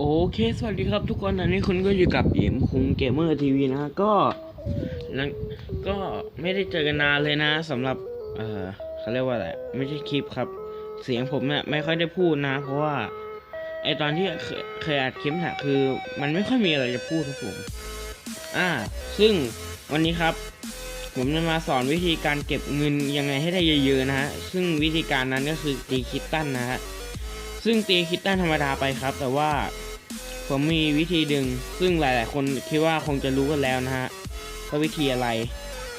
โอเคสวัสดีครับทุกคนอันนี้คุณก็อยู่กับเอ็มคุงเกมเมอร์ทีวีนะฮะก็หลังก็ไม่ได้เจอกันนานเลยนะสำหรับ เออเขาเรียกว่าอะไรไม่ใช่คลิปครับ เสียงผมเนี่ยไม่ค่อยได้พูดนะ เพราะว่าไอตอนที่เคยอัดคลิปเนี่ยคือ มันไม่ค่อยมีอะไรจะพูดครับผม อ่า ซึ่งวันนี้ครับ ผมจะมาสอนวิธีการเก็บเงินยังไงให้ได้เยอะๆนะฮะซึ่งวิธีการนั้นก็คือตีคิตตันนะฮะซึ่งตีคิตตันธรรมดาไปครับ แต่ว่า ผมมีวิธีดึง ซึ่งหลาย ๆ คนคิดว่าคงจะรู้กันแล้วนะฮะว่าวิธีอะไร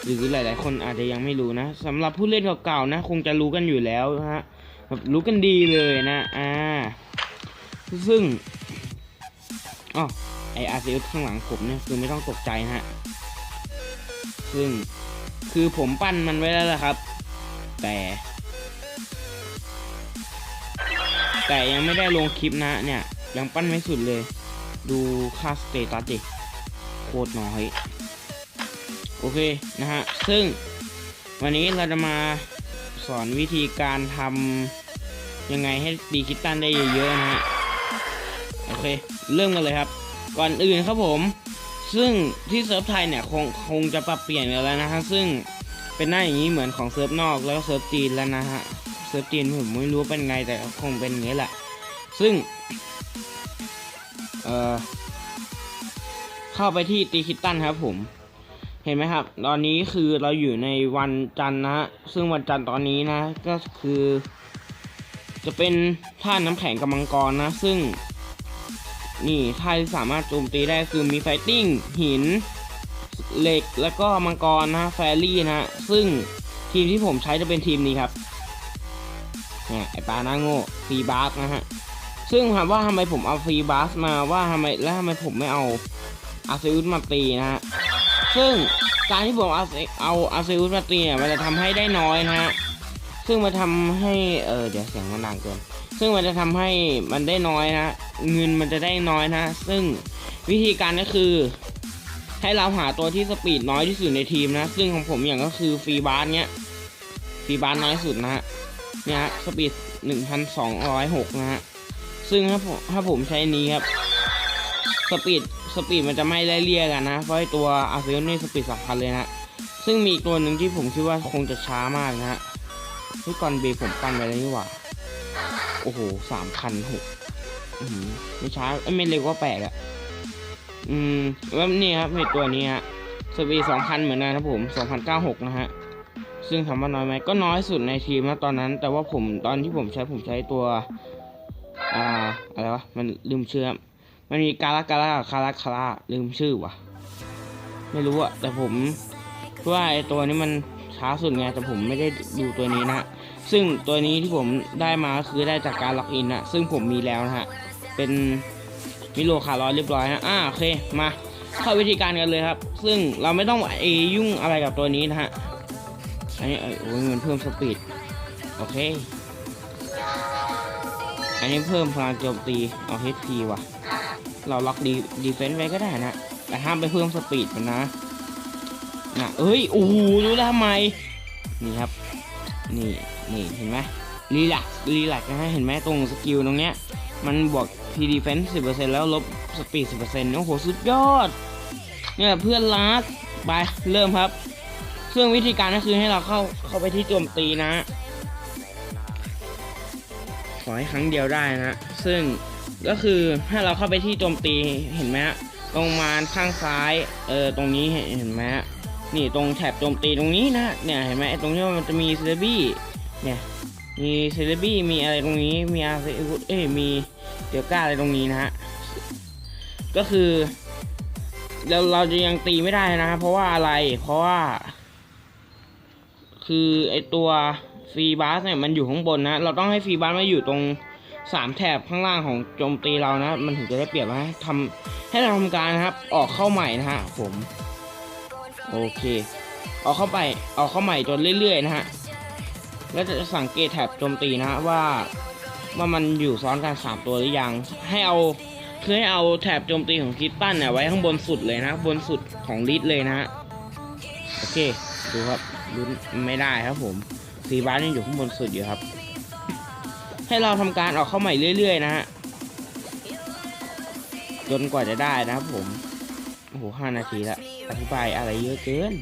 หรือหลาย ๆ คนอาจจะยังไม่รู้นะสำหรับผู้เล่นเก่า ๆ นะ คงจะรู้กันอยู่แล้วนะฮะแบบรู้กันดีเลยนะอ่าซึ่งอ๋อไออาร์ซีข้างหลังผมเนี่ยคือไม่ต้องตกใจนะฮะซึ่งคือผมปั้นมันไว้แล้วละครับ แต่ แต่ยังไม่ได้ลงคลิปนะเนี่ยยังปั้นไม่สุดเลย ดูค่าสเตตัสดิโคตรน้อย โอเค นะฮะ ซึ่งวันนี้เราจะมาสอนวิธีการทำยังไงให้ดีคิตตันได้เยอะๆนะฮะ โอเค เริ่มกันเลยครับ ก่อนอื่นครับผม ซึ่งที่เซิร์ฟไทยเนี่ยคงคงจะปรับเปลี่ยนกันแล้วนะฮะ ซึ่งเป็นหน้าอย่างนี้เหมือนของเซิร์ฟนอกแล้วก็เซิร์ฟจีนแล้วนะฮะ เซิร์ฟจีนผมไม่รู้เป็นไงแต่คงเป็นอย่างนี้แหละ ซึ่ง อ่อเข้าไปที่ตีคิตตันครับ ผม เห็นไหมครับ ตอนนี้คือเราอยู่ในวันจันทร์นะซึ่งวันจันทร์ตอนนี้นะ ก็คือ จะเป็นท่าน้ำแข็งกับมังกรนะ ซึ่ง นี่ท่าที่สามารถโจมตีได้คือมีไฟติ้งหินเหล็กแล้วก็มังกรนะแฟรี่นะซึ่งทีมที่ผมใช้จะเป็นทีมนี้ครับเนี่ยไอปลาหน้าโง่ฟีบาสนะฮะ ซึ่งถามว่าทำไมผมเอาฟรีบาสมาว่าทำไมแล้วทำไมผมไม่เอาอาซิอุสมาตีนะฮะซึ่งการที่ผมเอาเอาอาซิอุสมาตีเนี่ยมันจะทำให้ได้น้อยนะฮะซึ่งมันทำให้เออเดี๋ยวเสียงมันดังเกินซึ่งมันจะทำให้มันได้น้อยนะเงินมันจะได้น้อยนะซึ่งวิธีการก็คือ ให้เราหาตัวที่สปีดน้อยที่สุดในทีมนะ ซึ่งของผมอย่างก็คือฟรีบาสเนี้ยฟรีบาสน้อยสุดนะฮะเนี่ยสปีดหนึ่งพันสองร้อยหกนะฮะ ซึ่งถ้าผมถ้าผมใช้นี้ครับสปีดสปีดมันจะไม่ไล่เลี่ยกันนะ เพราะไอตัวอาร์เซนอลนี่สปีดสำคัญเลยนะ ซึ่งมีตัวหนึ่งที่ผมคิดว่าคงจะช้ามากนะฮะที่ก่อนเบผมปั้นไปแล้วนี่หว่า โอ้โหสามพันหกไม่ช้าไม่เร็วก็แปลกอะอืมแล้วนี่ครับไอตัวนี้ฮะสปีดสองพันเหมือนกันครับผมสองพันเก้าหกนะฮะซึ่งถามว่าน้อยไหมก็น้อยสุดในทีมนะตอนนั้น แต่ว่าผมตอนที่ผมใช้ผมใช้ตัว อ่าอะไรวะมันลืมชื่อครับมันมีการาการาคาราคาราลืมชื่อวะไม่รู้อะแต่ผมเพราะว่าไอตัวนี้มันช้าสุดไงแต่ผมไม่ได้ดูตัวนี้นะซึ่งตัวนี้ที่ผมได้มาก็คือได้จากการล็อกอินนะซึ่งผมมีแล้วนะฮะเป็นมิโลคาร์ลอยเรียบร้อยนะอ่าโอเคมาเข้าวิธีการกันเลยครับ ซึ่งเราไม่ต้องไอยุ่งอะไรกับตัวนี้นะฮะอันนี้เอ้ยโอ้ยมันเพิ่มสปีดโอเค อันนี้เพิ่มพลังโจมตี เอา HP ว่ะ เราล็อกดีดีเฟนส์ไว้ก็ได้นะ แต่ห้ามไปเพิ่มสปีดมันนะนะเอ้ย โอ้โหรู้แล้วทำไม นี่ครับ นี่นี่เห็นไหมรีลักรีลักนะฮะ เห็นไหมตรงสกิลตรงเนี้ย มันบวก P defense 10%แล้วลบสปีด10%โอ้โห สุดยอด เนี่ยเพื่อนรักไป เริ่มครับ ซึ่งวิธีการก็คือให้เราเข้าเข้าไปที่โจมตีนะ อให้ครั้งเดียวได้นะซึ่งก็คือถ้าเราเข้าไปที่โจมตีเห็นไหมฮะตรงมาข้างซ้ายเออตรงนี้เห็นไหมฮะนี่ตรงแถบโจมตีตรงนี้นะเนี่ยเห็นไหมตรงนี้มันจะมีเซเลบี้เนี่ยมีเซเลบี้มีอะไรตรงนี้มีอาเซเอ้ยมีเดียวก้าอะไรตรงนี้นะฮะก็คือเราเราจะยังตีไม่ได้นะเพราะว่าอะไรเพราะว่า คือไอตัว ฟรีบาสเนี่ยมันอยู่ข้างบนนะ เราต้องให้ฟรีบาสมาอยู่ตรงสามแถบข้างล่างของโจมตีเรานะ มันถึงจะได้เปรียบนะทำให้เราทำการนะครับ ออกเข้าใหม่นะฮะผม โอเค ออกเข้าไปออกเข้าใหม่จนเรื่อยๆนะฮะ แล้วจะสังเกตแถบโจมตีนะว่าว่ามันอยู่ซ้อนกันสามตัวหรือยัง ให้เอาคือให้เอาแถบโจมตีของคิตตันเนี่ยไว้ข้างบนสุดเลยนะบนสุดของลิสเลยนะฮะ โอเค ดูครับลุ้นไม่ได้ครับผม สีบายังอยู่ข้างบนสุดอยู่ครับ ให้เราทำการออกเข้าใหม่เรื่อย ๆ นะฮะจนกว่าจะได้นะครับผมโอ้โหห้านาทีละอธิบายอะไรเยอะเกิน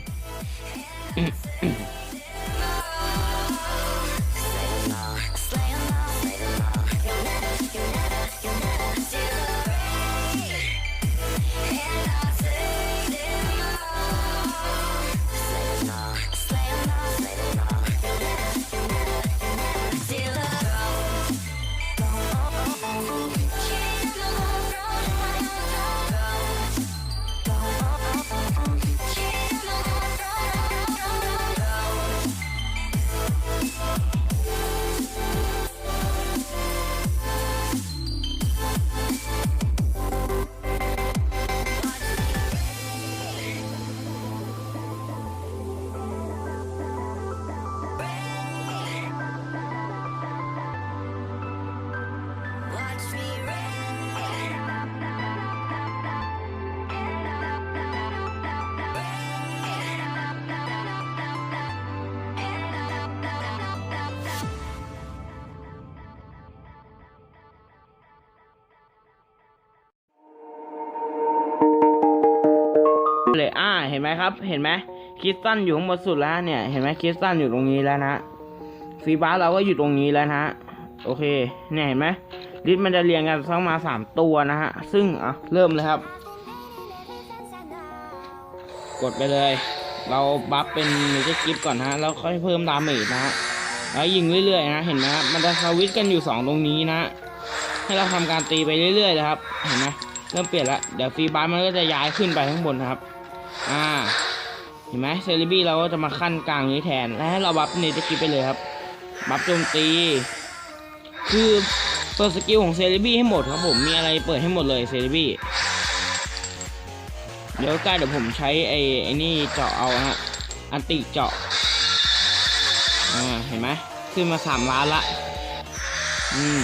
เลยอ่าเห็นไหมครับ เห็นไหมคริสตันอยู่ข้างบนสุดแล้วเนี่ย เห็นไหมคริสตันอยู่ตรงนี้แล้วนะฟีบาเราก็อยู่ตรงนี้แล้วนะโอเค เนี่ยเห็นไหมลิสมันจะเรียงกันทั้งมาสามตัวนะฮะ ซึ่งอะเริ่มเลยครับ กดไปเลย เราบัฟเป็นเมจิกิฟก่อนนะฮะ แล้วค่อยเพิ่มดาเมจนะฮะ แล้วยิงเรื่อยๆนะ เห็นไหมครับ มันจะสวิตช์กันอยู่สองตรงนี้นะ ให้เราทำการตีไปเรื่อยๆเลยครับ เห็นไหมเริ่มเปลี่ยนล้วเดี๋ยวฟรีบาสมันก็จะย้ายขึ้นไปข้างบนนะครับ อ่า เห็นไหมเซเลบี้เราก็จะมาขั้นกลางนี้แทน และให้เราบัฟเนตกิฟไปเลยครับ บัฟโจมตี คือเปิดสกิลของเซเลบี้ให้หมดครับผม มีอะไรเปิดให้หมดเลยเซเลบี้เดี๋ยวใกล้เดี๋ยวผมใช้ไอ้ไอ้นี่เจาะเอาฮะ อันติเจาะ อ่า เห็นไหมขึ้นมาสามล้านละ อืม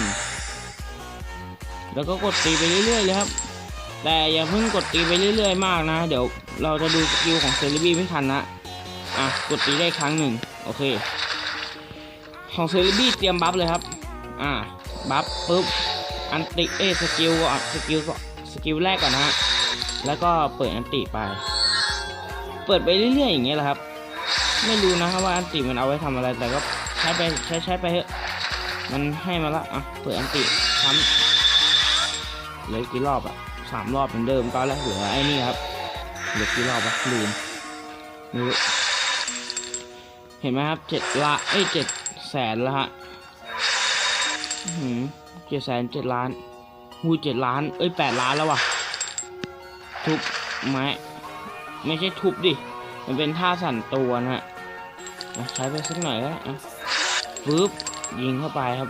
แล้วก็กดตีไปเรื่อยๆเลยครับ แต่อย่าเพิ่งกดตีไปเรื่อยๆมากนะ เดี๋ยวเราจะดูสกิลของเซเลบี้ไม่ทันนะ อะ กดตีได้ครั้งหนึ่งโอเค ของเซเลบี้เตรียมบัฟเลยครับ อ่า บัฟปุ๊บ อันติเอสกิลอะสกิลสกิลแรกก่อนนะฮะ แล้วก็เปิดอันติไป เปิดไปเรื่อยๆอย่างเงี้ยแหละครับ ไม่รู้นะว่าอันติมันเอาไว้ทำอะไร แต่ก็ใช้ไปใช้ใช้ไปเถอะ มันให้มาละ อะ เปิดอันติซ้ำเหลืออกกี่รอบอะ สามรอบเหมือนเดิมตอนแรกเหลือไอ้นี่ครับเหลือกี่รอบวะลืมเห็นไหมครับเจ็ดละเอ้ยเจ็ดแสนแล้วฮะเจ็ดแสนเจ็ดล้านหูเจ็ดล้าน เอ้ยแปดล้านแล้ววะทุบไม้ไม่ใช่ทุบดิ มันเป็นท่าสั่นตัวนะฮะใช้ไปสักหน่อยก็ได้อะปึ๊บยิงเข้าไปครับ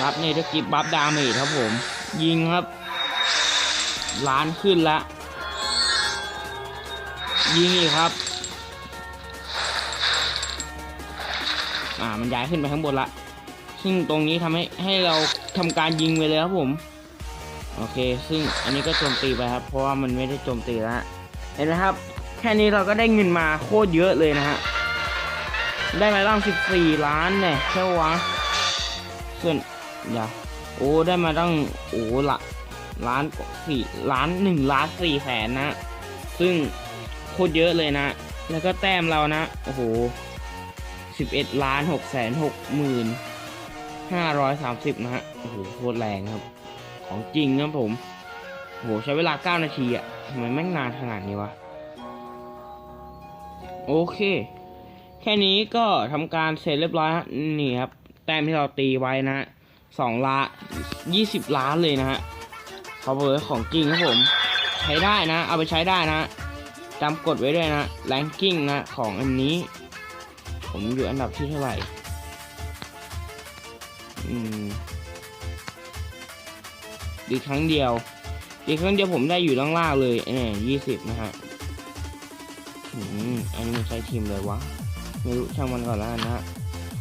บัฟเนตกิฟบัฟดาเมจครับผม ยิงครับ ล้านขึ้นละ ยิงอีกครับ อ่า มันย้ายขึ้นไปข้างบนละ ซึ่งตรงนี้ทำให้ให้เราทำการยิงไปเลยครับผม โอเค ซึ่งอันนี้ก็โจมตีไปครับ เพราะว่ามันไม่ได้โจมตีแล้วเห็นไหมครับ แค่นี้เราก็ได้เงินมาโคตรเยอะเลยนะฮะ ได้มาตั้ง14 ล้านเนี่ยใช่วะส่วนอย่าโอ้ ได้มาตั้ง โอ้ละ ล้านสี่ล้านหนึ่งล้านสี่แสนนะ ซึ่งโคตรเยอะเลยนะ แล้วก็แต้มเรานะ โอ้โหสิบเอ็ดล้านหกแสนหกหมื่นห้าร้อยสามสิบนะฮะ โอ้โห โคตรแรงครับ ของจริงครับผมโอ้โห ใช้เวลาเก้านาทีอะทำไมแม่งนานขนาดนี้วะ โอเค แค่นี้ก็ทำการเสร็จเรียบร้อยฮะนี่ครับ แต้มที่เราตีไว้นะสองล้านยี่สิบล้านเลยนะฮะ พอเวอร์ของจริงครับผม ใช้ได้นะ เอาไปใช้ได้นะจำกดไว้ด้วยนะแรงกิ้งนะของอันนี้ ผมอยู่อันดับที่เท่าไหร่อืมอีครั้งเดียวอีครั้งเดียวผมได้อยู่ล่างๆเลยเนี่ยยี่สิบนะฮะอืมอันนี้มันใช้ทีมเลยวะ ไม่รู้ช่างมันก่อนแล้วนนะฮะ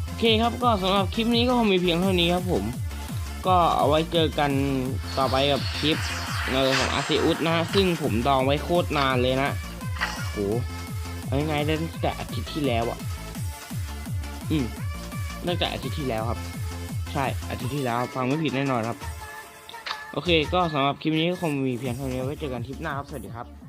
โอเคครับก็สำหรับคลิปนี้ก็คงมีเพียงเท่านี้ครับผม ก็เอาไว้เจอกันต่อไปกับคลิปเออของอาซิอุสนะซึ่งผมดองไว้โคตรนานเลยนะโหเอาง่ายๆตั้งแต่อาทิตย์ที่แล้วอะอืมตั้งแต่อาทิตย์ที่แล้วครับ ใช่อาทิตย์ที่แล้วฟังไม่ผิดแน่นอนครับ โอเค ก็สำหรับคลิปนี้คงมีเพียงเท่านี้ไว้เจอกันคลิปหน้าครับ สวัสดีครับ